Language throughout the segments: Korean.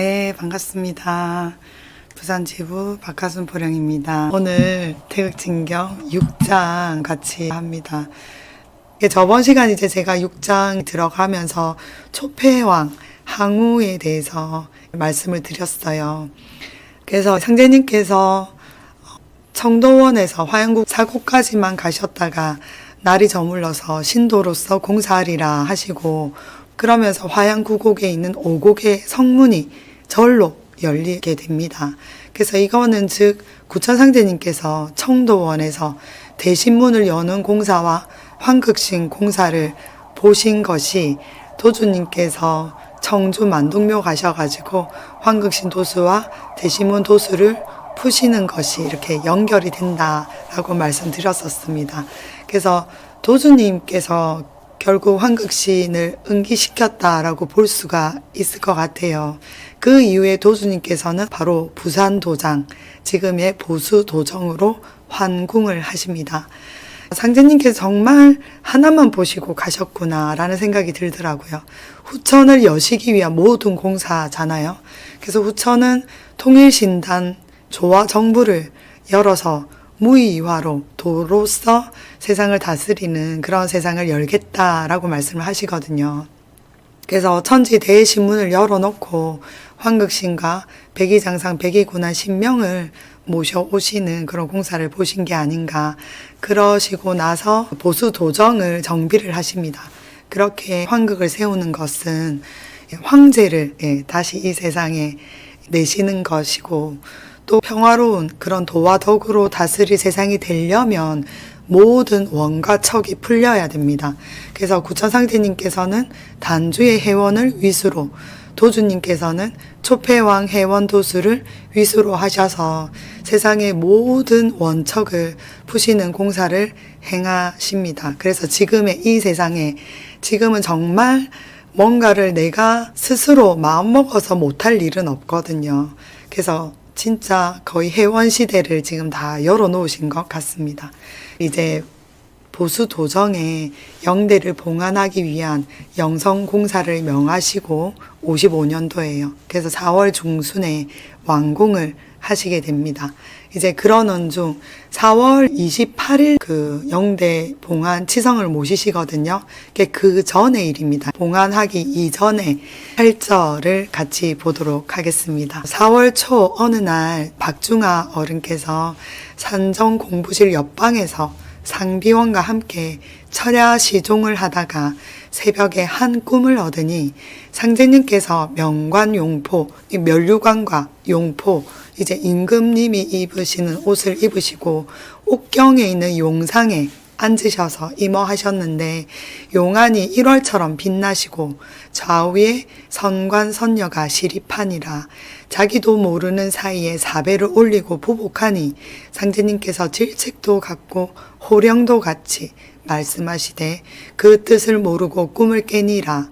네, 반갑습니다. 부산 지부 박하순 포령입니다. 오늘 태극진경 6장 같이 합니다. 저번 시간 이제 제가 6장 들어가면서 초패왕, 항우에 대해서 말씀을 드렸어요. 그래서 상제님께서 청도원에서 화양국 사고까지만 가셨다가 날이 저물러서 신도로서 공사하리라 하시고 그러면서 화양구곡에 있는 오곡의 성문이 절로 열리게 됩니다. 그래서 이거는 즉 구천상제님께서 청도원에서 대신문을 여는 공사와 황극신 공사를 보신 것이 도주님께서 청주 만동묘 가셔가지고 황극신 도수와 대신문 도수를 푸시는 것이 이렇게 연결이 된다라고 말씀드렸었습니다. 그래서 도주님께서 결국 황극신을 응기시켰다라고 볼 수가 있을 것 같아요. 그 이후에 도주님께서는 바로 부산 도장, 지금의 보수 도정으로 환궁을 하십니다. 상제님께서 정말 하나만 보시고 가셨구나라는 생각이 들더라고요. 후천을 여시기 위한 모든 공사잖아요. 그래서 후천은 통일신단, 조와 정부를 열어서 무의화로 도로서 세상을 다스리는 그런 세상을 열겠다라고 말씀을 하시거든요. 그래서 천지 대신문을 열어놓고 황극신과 백의장상 백의군한 신명을 모셔오시는 그런 공사를 보신 게 아닌가. 그러시고 나서 보수 도정을 정비를 하십니다. 그렇게 황극을 세우는 것은 황제를 예, 다시 이 세상에 내시는 것이고 또 평화로운 그런 도와 덕으로 다스릴 세상이 되려면 모든 원과 척이 풀려야 됩니다. 그래서 구천상제님께서는 단주의 해원을 위수로, 도주님께서는 초패왕 해원 도수를 위수로 하셔서 세상의 모든 원척을 푸시는 공사를 행하십니다. 그래서 지금의 이 세상에 지금은 정말 뭔가를 내가 스스로 마음먹어서 못할 일은 없거든요. 그래서 진짜 거의 해원 시대를 지금 다 열어놓으신 것 같습니다. 이제 보수 도정에 영대를 봉안하기 위한 영성 공사를 명하시고 55년도에요. 그래서 4월 중순에 완공을 하시게 됩니다. 이제 그러는 중 4월 28일 그 영대 봉안 치성을 모시시거든요. 그 전의 일입니다. 봉안하기 이전에 팔절을 같이 보도록 하겠습니다. 4월 초 어느 날 박중아 어른께서 산정 공부실 옆방에서 상비원과 함께 철야 시종을 하다가 새벽에 한 꿈을 얻으니 상제님께서 명관 용포, 이 멸류관과 용포, 이제 임금님이 입으시는 옷을 입으시고 옥경에 있는 용상에 앉으셔서 임어하셨는데 용안이 1월처럼 빛나시고 좌우에 선관 선녀가 시립하니라 자기도 모르는 사이에 사배를 올리고 보복하니 상제님께서 질책도 같고 호령도 같이 말씀하시되 그 뜻을 모르고 꿈을 깨니라.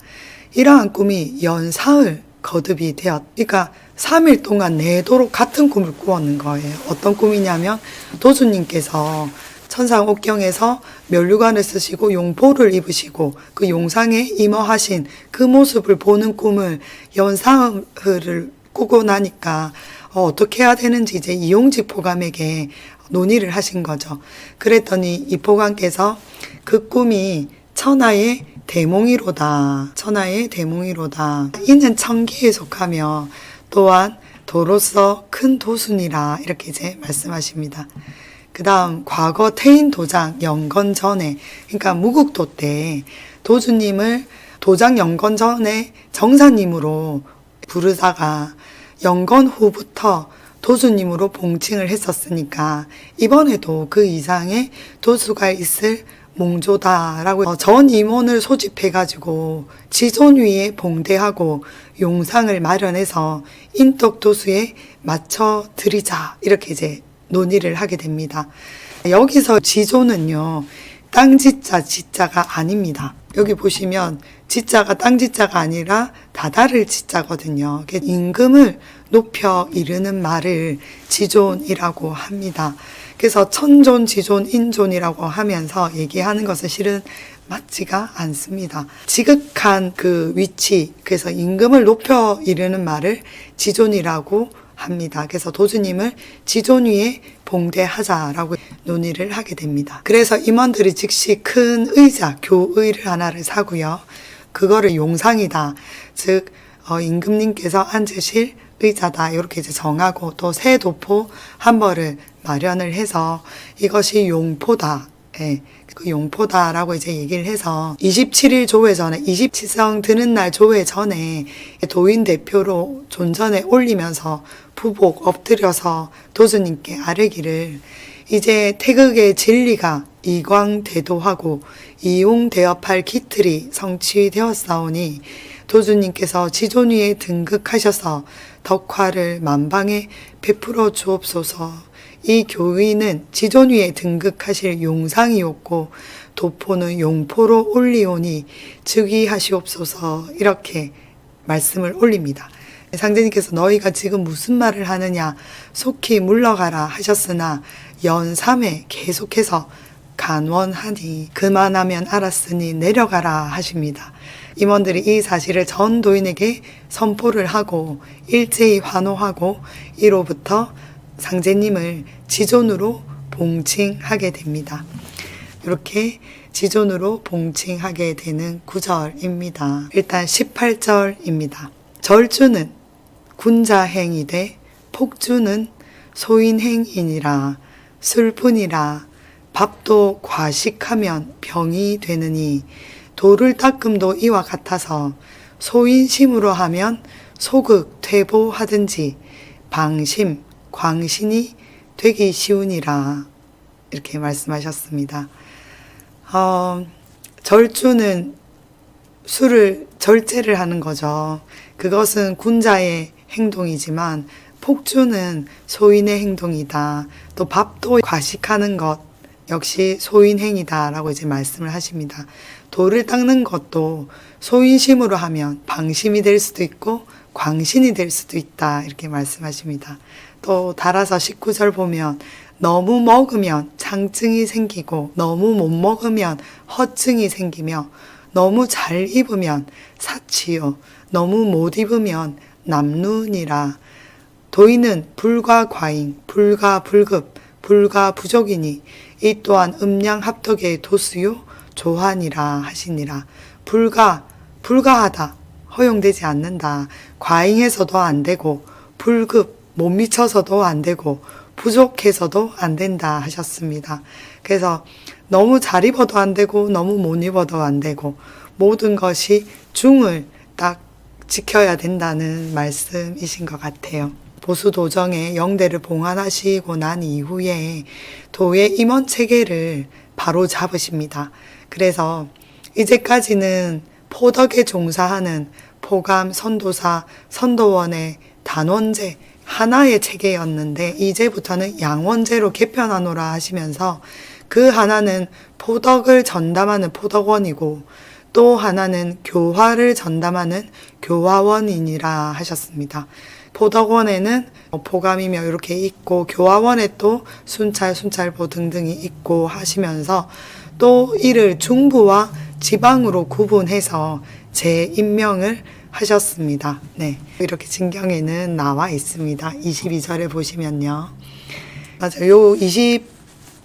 이러한 꿈이 연사흘 거듭이 되었 그러니까 3일 동안 내도록 같은 꿈을 꾸었는 거예요. 어떤 꿈이냐면 도수님께서 천상 옥경에서 멸류관을 쓰시고 용포를 입으시고 그 용상에 임어하신 그 모습을 보는 꿈을 연사흘을 꾸고 나니까 어, 어떻게 해야 되는지 이제 이용직 포감에게 논의를 하신 거죠. 그랬더니 이 포감께서 그 꿈이 천하의 대몽이로다. 천하의 대몽이로다. 이는 천기에 속하며 또한 도로서 큰 도순이라 이렇게 이제 말씀하십니다. 그 다음 과거 태인 도장 영건 전에 그러니까 무국도 때 도주님을 도장 영건 전에 정사님으로 부르다가 영건 후부터 도수님으로 봉칭을 했었으니까 이번에도 그 이상의 도수가 있을 몽조다라고 어, 전 임원을 소집해가지고 지존 위에 봉대하고 용상을 마련해서 인덕 도수에 맞춰 드리자 이렇게 이제 논의를 하게 됩니다. 여기서 지조는요, 땅지자 지자가 아닙니다. 여기 보시면 지자가 땅지자가 아니라 다다를 지자거든요. 임금을 높여 이르는 말을 지존이라고 합니다. 그래서 천존, 지존, 인존이라고 하면서 얘기하는 것은 실은 맞지가 않습니다. 지극한 그 위치, 그래서 임금을 높여 이르는 말을 지존이라고 합니다. 그래서 도주님을 지존 위에 봉대하자라고 논의를 하게 됩니다. 그래서 임원들이 즉시 큰 의자, 교의를 하나를 사고요. 그거를 용상이다. 즉, 어, 임금님께서 앉으실 의자다. 이렇게 이제 정하고 또 새 도포 한 벌을 마련을 해서 이것이 용포다. 예, 그 용포다라고 이제 얘기를 해서 27일 조회 전에 27성 드는 날 조회 전에 도인 대표로 존전에 올리면서 부복 엎드려서 도주님께 아뢰기를 이제 태극의 진리가 이광대도하고 이용대업할 기틀이 성취되었사오니 도주님께서 지존 위에 등극하셔서 덕화를 만방에 베풀어 주옵소서. 이 교의는 지존 위에 등극하실 용상이었고 도포는 용포로 올리오니 즉위하시옵소서 이렇게 말씀을 올립니다. 상대님께서 너희가 지금 무슨 말을 하느냐 속히 물러가라 하셨으나 연삼에 계속해서 간원하니 그만하면 알았으니 내려가라 하십니다. 임원들이 이 사실을 전 도인에게 선포를 하고 일제히 환호하고 이로부터 상제님을 지존으로 봉칭하게 됩니다. 이렇게 지존으로 봉칭하게 되는 구절입니다. 일단 18절입니다. 절주는 군자행이 되 폭주는 소인행이니라 술뿐이라 밥도 과식하면 병이 되느니 돌을 닦음도 이와 같아서 소인심으로 하면 소극 퇴보하든지 방심 광신이 되기 쉬우니라 이렇게 말씀하셨습니다. 어, 절주는 술을 절제를 하는 거죠. 그것은 군자의 행동이지만 폭주는 소인의 행동이다. 또 밥도 과식하는 것 역시 소인행이다라고 이제 말씀을 하십니다. 돌을 닦는 것도 소인심으로 하면 방심이 될 수도 있고 광신이 될 수도 있다 이렇게 말씀하십니다. 또 따라서 19절 보면 너무 먹으면 장증이 생기고 너무 못 먹으면 허증이 생기며 너무 잘 입으면 사치요 너무 못 입으면 남눈이라 도인은 불과 과잉 불과 불급 불과 부족이니 이 또한 음양 합덕의 도수요 조한이라 하시니라 불가 불가하다 허용되지 않는다 과잉해서도 안 되고 불급 못 미쳐서도 안 되고 부족해서도 안 된다 하셨습니다. 그래서 너무 잘 입어도 안 되고 너무 못 입어도 안 되고 모든 것이 중을 딱 지켜야 된다는 말씀이신 것 같아요. 보수 도정의 영대를 봉안하시고 난 이후에 도의 임원 체계를 바로 잡으십니다. 그래서 이제까지는 포덕에 종사하는 포감, 선도사, 선도원의 단원제 하나의 체계였는데 이제부터는 양원제로 개편하노라 하시면서 그 하나는 포덕을 전담하는 포덕원이고 또 하나는 교화를 전담하는 교화원이니라 하셨습니다. 포덕원에는 포감이며 이렇게 있고 교화원에 또 순찰, 순찰보 등등이 있고 하시면서 또 이를 중부와 지방으로 구분해서 재임명을 하셨습니다. 네. 이렇게 진경에는 나와 있습니다. 22절에 보시면요. 맞아요. 요 20,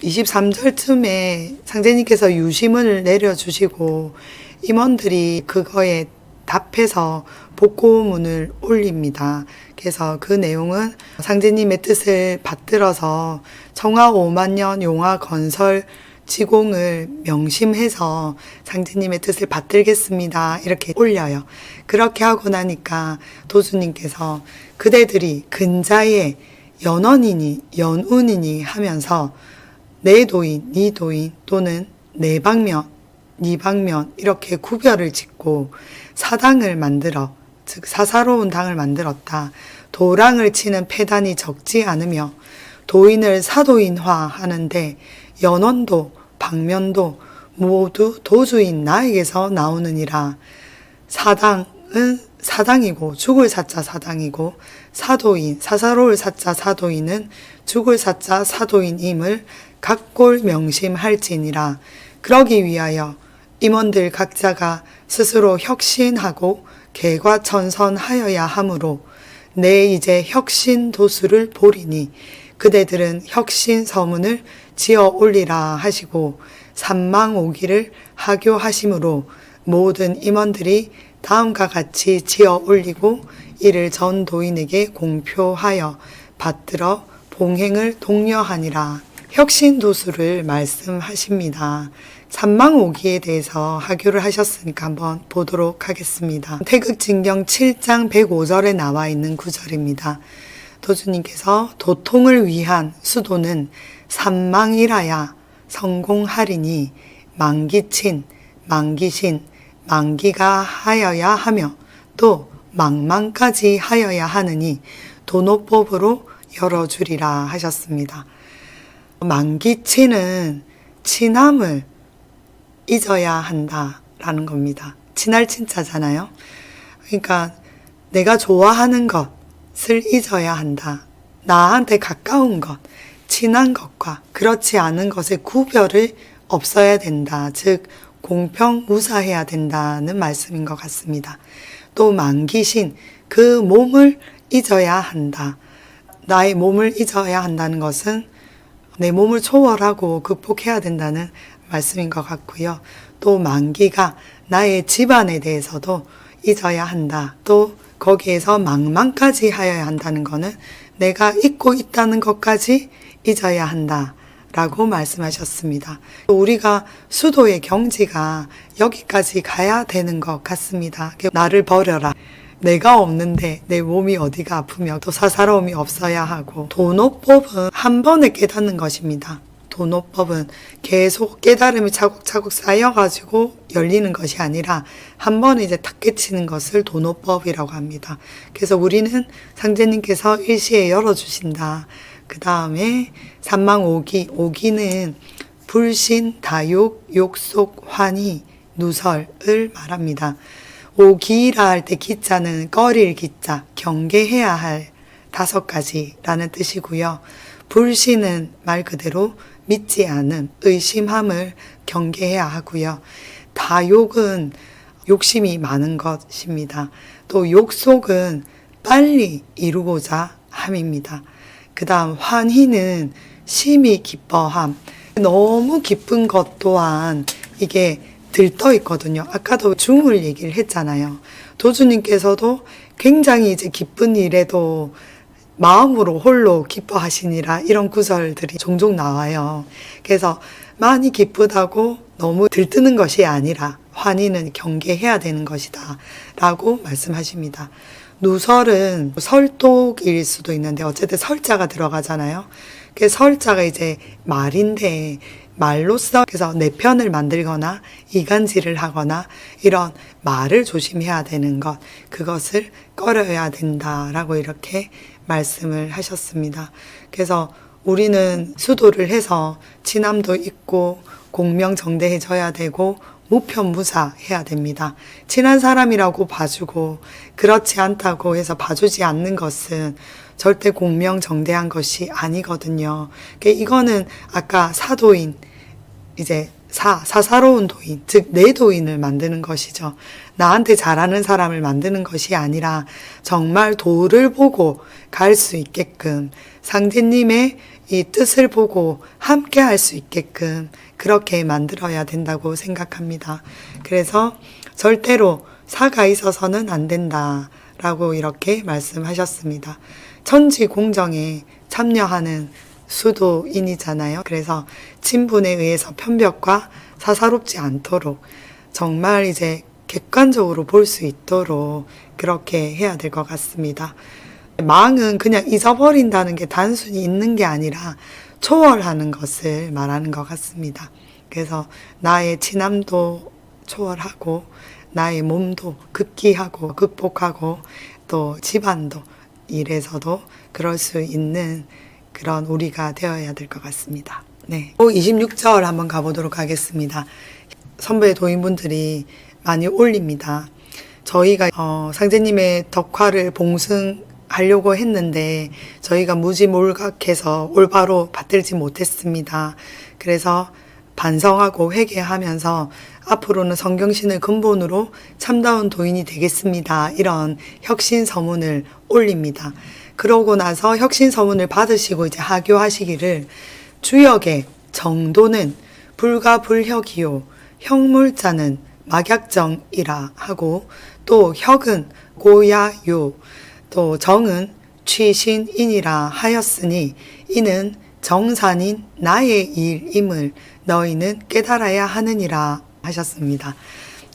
23절쯤에 상제님께서 유심을 내려주시고 임원들이 그거에 답해서 복고문을 올립니다. 그래서 그 내용은 상제님의 뜻을 받들어서 청하 5만 년 용화 건설 지공을 명심해서 상제님의 뜻을 받들겠습니다. 이렇게 올려요. 그렇게 하고 나니까 도수님께서 그대들이 근자의 연원이니 연운이니 하면서 내 도인, 니 도인 또는 내 방면, 니 방면 이렇게 구별을 짓고 사당을 만들어 즉 사사로운 당을 만들었다. 도랑을 치는 폐단이 적지 않으며 도인을 사도인화 하는데 연원도 방면도 모두 도주인 나에게서 나오느니라. 사당은 사당이고 죽을 사자 사당이고 사도인 사사로울 사자 사도인은 죽을 사자 사도인임을 각골 명심할지니라. 그러기 위하여 임원들 각자가 스스로 혁신하고 개과천선하여야 하므로 내 이제 혁신 도수를 보리니 그대들은 혁신 서문을 지어 올리라 하시고 산망 오기를 하교하심으로 모든 임원들이 다음과 같이 지어 올리고 이를 전 도인에게 공표하여 받들어 봉행을 독려하니라. 혁신 도수를 말씀하십니다. 산망오기에 대해서 하교를 하셨으니까 한번 보도록 하겠습니다. 태극진경 7장 105절에 나와 있는 구절입니다. 도주님께서 도통을 위한 수도는 산망이라야 성공하리니 망기친, 망기신, 망기가 하여야 하며 또 망망까지 하여야 하느니 도노법으로 열어주리라 하셨습니다. 망기친은 친함을 잊어야 한다라는 겁니다. 친할 친자잖아요. 그러니까 내가 좋아하는 것을 잊어야 한다. 나한테 가까운 것, 친한 것과 그렇지 않은 것의 구별을 없어야 된다. 즉, 공평 무사해야 된다는 말씀인 것 같습니다. 또 만기신 그 몸을 잊어야 한다. 나의 몸을 잊어야 한다는 것은 내 몸을 초월하고 극복해야 된다는 말씀인 것 같고요. 또 만기가 나의 집안에 대해서도 잊어야 한다. 또 거기에서 망망까지 하여야 한다는 것은 내가 잊고 있다는 것까지 잊어야 한다. 라고 말씀하셨습니다. 우리가 수도의 경지가 여기까지 가야 되는 것 같습니다. 나를 버려라. 내가 없는데 내 몸이 어디가 아프며 또 사사로움이 없어야 하고 도노법은 한 번에 깨닫는 것입니다. 도노법은 계속 깨달음이 차곡차곡 쌓여가지고 열리는 것이 아니라 한 번에 이제 탁 깨치는 것을 도노법이라고 합니다. 그래서 우리는 상제님께서 일시에 열어주신다. 그 다음에 삼망오기, 오기는 불신, 다욕, 욕속, 환희, 누설을 말합니다. 오기라 할 때 기자는 꺼릴 기자, 경계해야 할 다섯 가지라는 뜻이고요. 불신은 말 그대로 믿지 않음, 의심함을 경계해야 하고요. 다욕은 욕심이 많은 것입니다. 또 욕속은 빨리 이루고자 함입니다. 그 다음 환희는 심히 기뻐함. 너무 기쁜 것 또한 이게 들떠 있거든요. 아까도 중을 얘기를 했잖아요. 도주님께서도 굉장히 이제 기쁜 일에도 마음으로 홀로 기뻐하시니라 이런 구절들이 종종 나와요. 그래서 많이 기쁘다고 너무 들뜨는 것이 아니라 환희는 경계해야 되는 것이다. 라고 말씀하십니다. 누설은 설독일 수도 있는데 어쨌든 설자가 들어가잖아요. 그 설자가 이제 말인데 말로써 그래서 내 편을 만들거나 이간질을 하거나 이런 말을 조심해야 되는 것 그것을 꺼려야 된다라고 이렇게 말씀을 하셨습니다. 그래서 우리는 수도를 해서 친함도 있고 공명정대해져야 되고 무편무사 해야 됩니다. 친한 사람이라고 봐주고 그렇지 않다고 해서 봐주지 않는 것은 절대 공명정대한 것이 아니거든요. 그러니까 이거는 아까 사도인 이제 사, 사사로운 도인, 즉, 내 도인을 만드는 것이죠. 나한테 잘하는 사람을 만드는 것이 아니라 정말 도를 보고 갈 수 있게끔 상제님의 이 뜻을 보고 함께 할 수 있게끔 그렇게 만들어야 된다고 생각합니다. 그래서 절대로 사가 있어서는 안 된다 라고 이렇게 말씀하셨습니다. 천지 공정에 참여하는 수도인이잖아요. 그래서 친분에 의해서 편벽과 사사롭지 않도록 정말 이제 객관적으로 볼 수 있도록 그렇게 해야 될 것 같습니다. 망은 그냥 잊어버린다는 게 단순히 있는 게 아니라 초월하는 것을 말하는 것 같습니다. 그래서 나의 친함도 초월하고 나의 몸도 극기하고 극복하고 또 집안도 일에서도 그럴 수 있는 그런 우리가 되어야 될 것 같습니다. 네. 26절 한번 가보도록 하겠습니다. 선배 도인분들이 많이 올립니다. 저희가 어, 상제님의 덕화를 봉승하려고 했는데 저희가 무지 몰각해서 올바로 받들지 못했습니다. 그래서 반성하고 회개하면서 앞으로는 성경신을 근본으로 참다운 도인이 되겠습니다. 이런 혁신 서문을 올립니다. 그러고 나서 혁신 서문을 받으시고 이제 하교하시기를 주역의 정도는 불가불혁이요 형물자는 막약정이라 하고 또 혁은 고야요 또 정은 취신인이라 하였으니 이는 정산인 나의 일임을 너희는 깨달아야 하느니라 하셨습니다.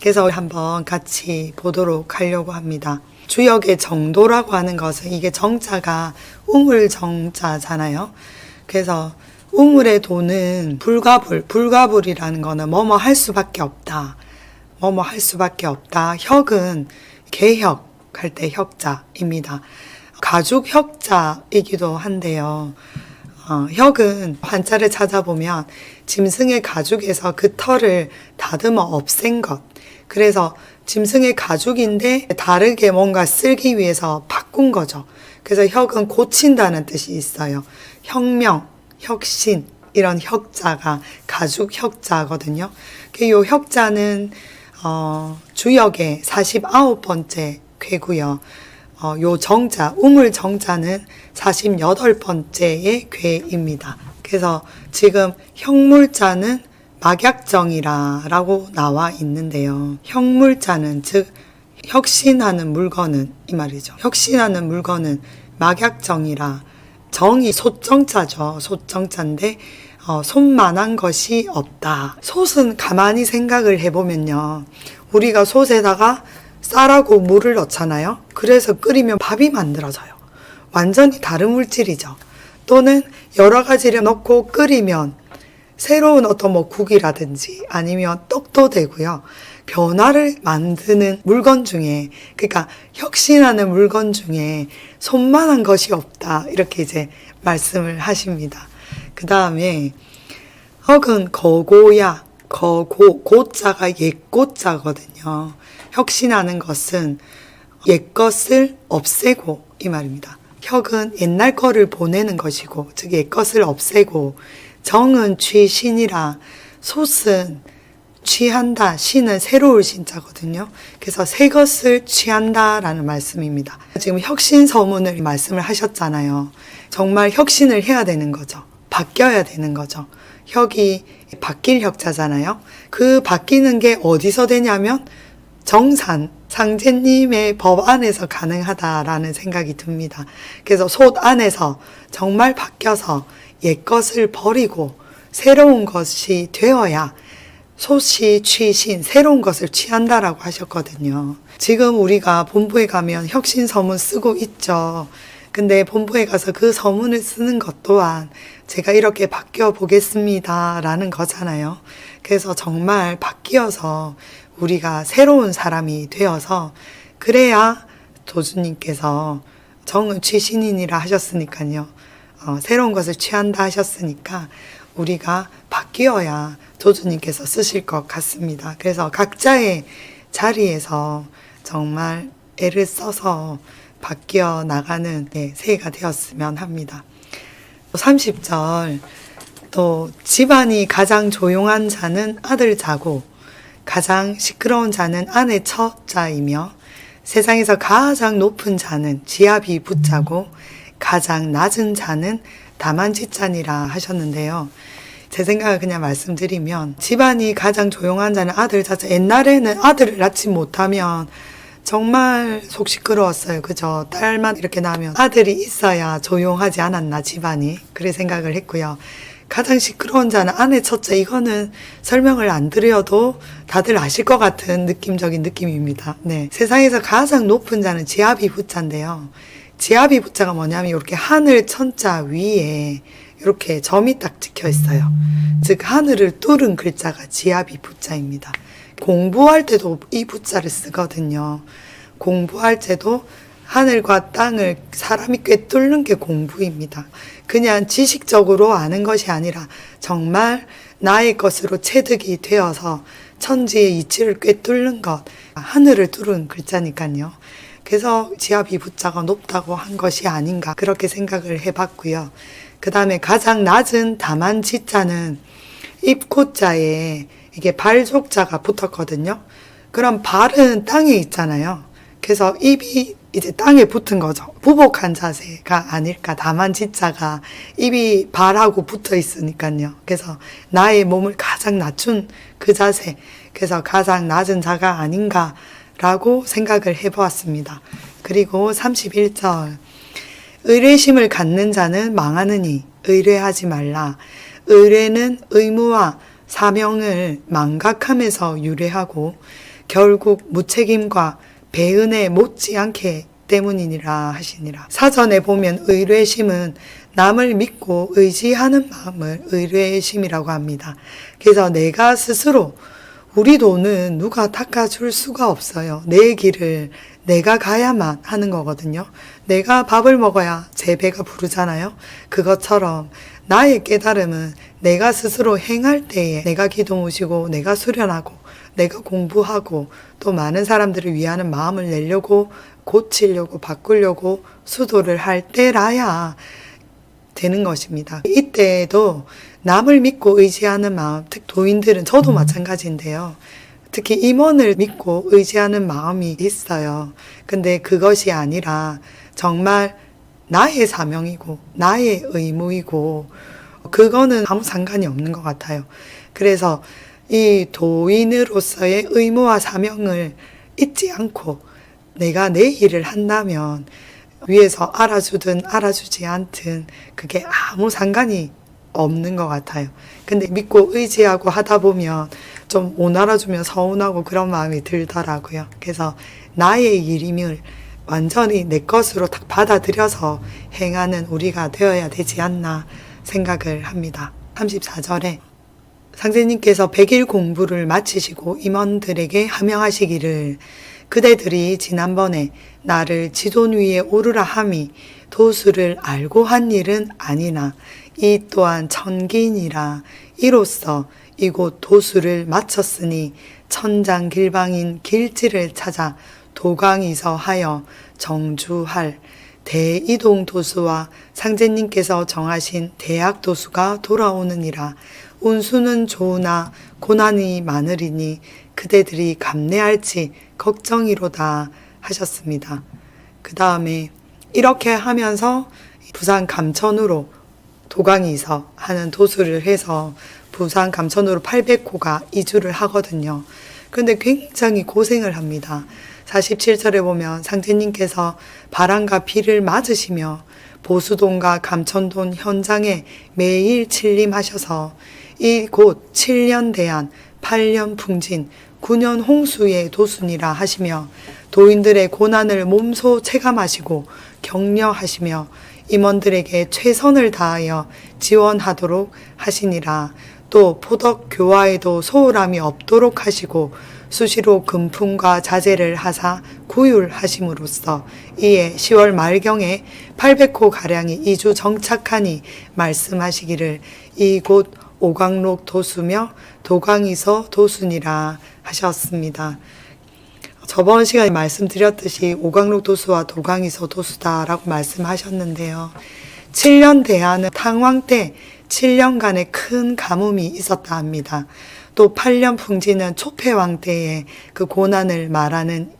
그래서 한번 같이 보도록 하려고 합니다. 주역의 정도라고 하는 것은 이게 정자가 우물 정자잖아요. 그래서 우물의 도는 불가불, 불가불이라는 거는 뭐뭐 할 수밖에 없다. 뭐뭐 할 수밖에 없다. 혁은 개혁 할 때 혁자입니다. 가죽 혁자이기도 한데요. 어, 혁은 한자를 찾아보면 짐승의 가죽에서 그 털을 다듬어 없앤 것. 그래서 짐승의 가죽인데 다르게 뭔가 쓰기 위해서 바꾼 거죠. 그래서 혁은 고친다는 뜻이 있어요. 혁명, 혁신 이런 혁자가 가죽 혁자거든요. 그요 혁자는 어, 주역의 49번째 괴고요. 어, 요 정자, 우물 정자는 48번째의 괴입니다. 그래서 지금 형물자는 막약정이라라고 나와 있는데요. 형물자는 즉 혁신하는 물건은 이 말이죠. 혁신하는 물건은 막약정이라 정이 소정자죠. 소정자인데 어, 솥만한 것이 없다. 솥은 가만히 생각을 해보면요. 우리가 솥에다가 쌀하고 물을 넣잖아요. 그래서 끓이면 밥이 만들어져요. 완전히 다른 물질이죠. 또는 여러 가지를 넣고 끓이면 새로운 어떤 뭐 국이라든지 아니면 떡도 되고요. 변화를 만드는 물건 중에, 그러니까 혁신하는 물건 중에 손만한 것이 없다. 이렇게 이제 말씀을 하십니다. 그 다음에 혁은 거고야, 거고, 고자가 옛고자거든요. 혁신하는 것은 옛것을 없애고 이 말입니다. 혁은 옛날 거를 보내는 것이고, 즉 옛것을 없애고, 정은 취신이라 솥은 취한다. 신은 새로울 신자거든요. 그래서 새 것을 취한다라는 말씀입니다. 지금 혁신 서문을 말씀을 하셨잖아요. 정말 혁신을 해야 되는 거죠. 바뀌어야 되는 거죠. 혁이 바뀔 혁자잖아요. 그 바뀌는 게 어디서 되냐면 정산, 상제님의 법 안에서 가능하다라는 생각이 듭니다. 그래서 솥 안에서 정말 바뀌어서 옛 것을 버리고 새로운 것이 되어야 소시 취신 새로운 것을 취한다라고 하셨거든요. 지금 우리가 본부에 가면 혁신 서문 쓰고 있죠. 근데 본부에 가서 그 서문을 쓰는 것 또한 제가 이렇게 바뀌어 보겠습니다 라는 거잖아요. 그래서 정말 바뀌어서 우리가 새로운 사람이 되어서 그래야 도주님께서 정은 취신인이라 하셨으니까요. 어, 새로운 것을 취한다 하셨으니까 우리가 바뀌어야 도주님께서 쓰실 것 같습니다. 그래서 각자의 자리에서 정말 애를 써서 바뀌어 나가는 네, 새해가 되었으면 합니다. 30절 또 집안이 가장 조용한 자는 아들 자고 가장 시끄러운 자는 아내 처자이며 세상에서 가장 높은 자는 지압이 붙자고 가장 낮은 자는 다만지찬이라 하셨는데요. 제 생각을 그냥 말씀드리면 집안이 가장 조용한 자는 아들 자체 옛날에는 아들을 낳지 못하면 정말 속 시끄러웠어요. 그죠? 딸만 이렇게 나면 아들이 있어야 조용하지 않았나 집안이 그래 생각을 했고요. 가장 시끄러운 자는 아내 첫째 이거는 설명을 안 드려도 다들 아실 것 같은 느낌적인 느낌입니다. 네. 세상에서 가장 높은 자는 지압이 부자인데요. 지압이 부자가 뭐냐면 이렇게 하늘 천자 위에 이렇게 점이 딱 찍혀 있어요. 즉 하늘을 뚫은 글자가 지압이 부자입니다. 공부할 때도 이 부자를 쓰거든요. 공부할 때도 하늘과 땅을 사람이 꿰뚫는 게 공부입니다. 그냥 지식적으로 아는 것이 아니라 정말 나의 것으로 체득이 되어서 천지의 이치를 꿰뚫는 것, 하늘을 뚫은 글자니까요. 그래서 지압이 부자가 높다고 한 것이 아닌가 그렇게 생각을 해봤고요. 그 다음에 가장 낮은 다만 지자는 입고자에 이게 발족자가 붙었거든요. 그럼 발은 땅에 있잖아요. 그래서 입이 이제 땅에 붙은 거죠. 부복한 자세가 아닐까. 다만 지자가 입이 발하고 붙어 있으니까요. 그래서 나의 몸을 가장 낮춘 그 자세. 그래서 가장 낮은 자가 아닌가 라고 생각을 해보았습니다. 그리고 31절. 의뢰심을 갖는 자는 망하느니 의뢰하지 말라. 의뢰는 의무와 사명을 망각함에서 유래하고 결국 무책임과 배은에 못지않게 때문이니라 하시니라. 사전에 보면 의뢰심은 남을 믿고 의지하는 마음을 의뢰심이라고 합니다. 그래서 내가 스스로 우리 돈은 누가 닦아줄 수가 없어요. 내 길을 내가 가야만 하는 거거든요. 내가 밥을 먹어야 제 배가 부르잖아요. 그것처럼 나의 깨달음은 내가 스스로 행할 때에 내가 기도 모시고 내가 수련하고 내가 공부하고 또 많은 사람들을 위하는 마음을 내려고 고치려고 바꾸려고 수도를 할 때라야 되는 것입니다. 이때에도 남을 믿고 의지하는 마음, 특 도인들은 저도 마찬가지인데요. 특히 임원을 믿고 의지하는 마음이 있어요. 근데 그것이 아니라 정말 나의 사명이고 나의 의무이고 그거는 아무 상관이 없는 것 같아요. 그래서 이 도인으로서의 의무와 사명을 잊지 않고 내가 내 일을 한다면 위에서 알아주든 알아주지 않든 그게 아무 상관이 없는 것 같아요. 근데 믿고 의지하고 하다 보면 좀못 알아주면 서운하고 그런 마음이 들더라고요. 그래서 나의 일임을 완전히 내 것으로 딱 받아들여서 행하는 우리가 되어야 되지 않나 생각을 합니다. 34절에 상제님께서 100일 공부를 마치시고 임원들에게 하명하시기를 그대들이 지난번에 나를 지돈 위에 오르라 함이 도수를 알고 한 일은 아니나 이 또한 천기니라 이로써 이곳 도수를 마쳤으니 천장 길방인 길지를 찾아 도강이서 하여 정주할 대이동 도수와 상제님께서 정하신 대학 도수가 돌아오느니라 운수는 좋으나 고난이 많으리니 그대들이 감내할지 걱정이로다 하셨습니다. 그 다음에 이렇게 하면서 부산 감천으로 도강이서 하는 도수를 해서 부산 감천으로 800호가 이주를 하거든요. 그런데 굉장히 고생을 합니다. 47절에 보면 상제님께서 바람과 비를 맞으시며 보수동과 감천동 현장에 매일 침림하셔서 이곳 7년 대안, 8년 풍진, 9년 홍수의 도순이라 하시며 도인들의 고난을 몸소 체감하시고 격려하시며 임원들에게 최선을 다하여 지원하도록 하시니라. 또 포덕 교화에도 소홀함이 없도록 하시고 수시로 금품과 자재를 하사 구휼하심으로써 이에 10월 말경에 800호 가량이 이주 정착하니 말씀하시기를 이곳 오광록 도수며 도광이서 도순이라 하셨습니다. 저번 시간에 말씀드렸듯이 오광록 도수와 도광이서 도수다라고 말씀하셨는데요. 7년 대하는 탕왕 때 7년간의 큰 가뭄이 있었다 합니다. 또 8년 풍지는 초패왕 때의 그 고난을 말하는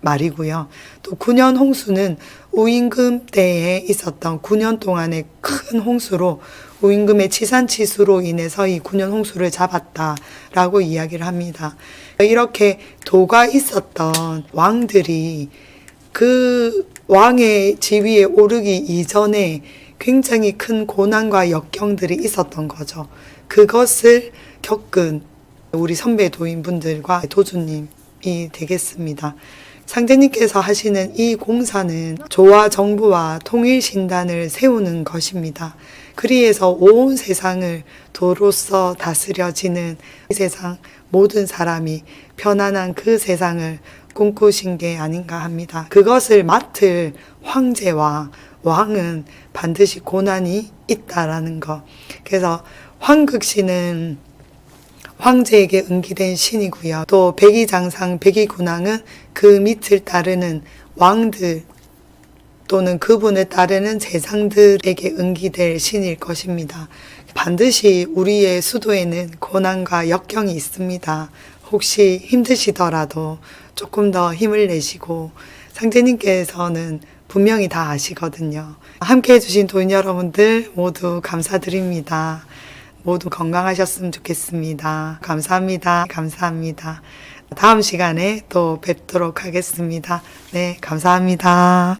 말이고요. 또 9년 홍수는 우임금 때에 있었던 9년 동안의 큰 홍수로 우임금의 치산치수로 인해서 이 9년 홍수를 잡았다라고 이야기를 합니다. 이렇게 도가 있었던 왕들이 그 왕의 지위에 오르기 이전에 굉장히 큰 고난과 역경들이 있었던 거죠. 그것을 겪은 우리 선배 도인분들과 도주님이 되겠습니다. 상제님께서 하시는 이 공사는 조화 정부와 통일신단을 세우는 것입니다. 그리해서 온 세상을 도로서 다스려지는 이 세상 모든 사람이 편안한 그 세상을 꿈꾸신 게 아닌가 합니다. 그것을 맡을 황제와 왕은 반드시 고난이 있다라는 것. 그래서 황극신은 황제에게 응기된 신이고요. 또 백이장상, 백이군왕은 그 밑을 따르는 왕들 또는 그분을 따르는 재상들에게 응기될 신일 것입니다. 반드시 우리의 수도에는 고난과 역경이 있습니다. 혹시 힘드시더라도 조금 더 힘을 내시고 상제님께서는 분명히 다 아시거든요. 함께 해주신 도인 여러분들 모두 감사드립니다. 모두 건강하셨으면 좋겠습니다. 감사합니다. 감사합니다. 다음 시간에 또 뵙도록 하겠습니다. 네, 감사합니다.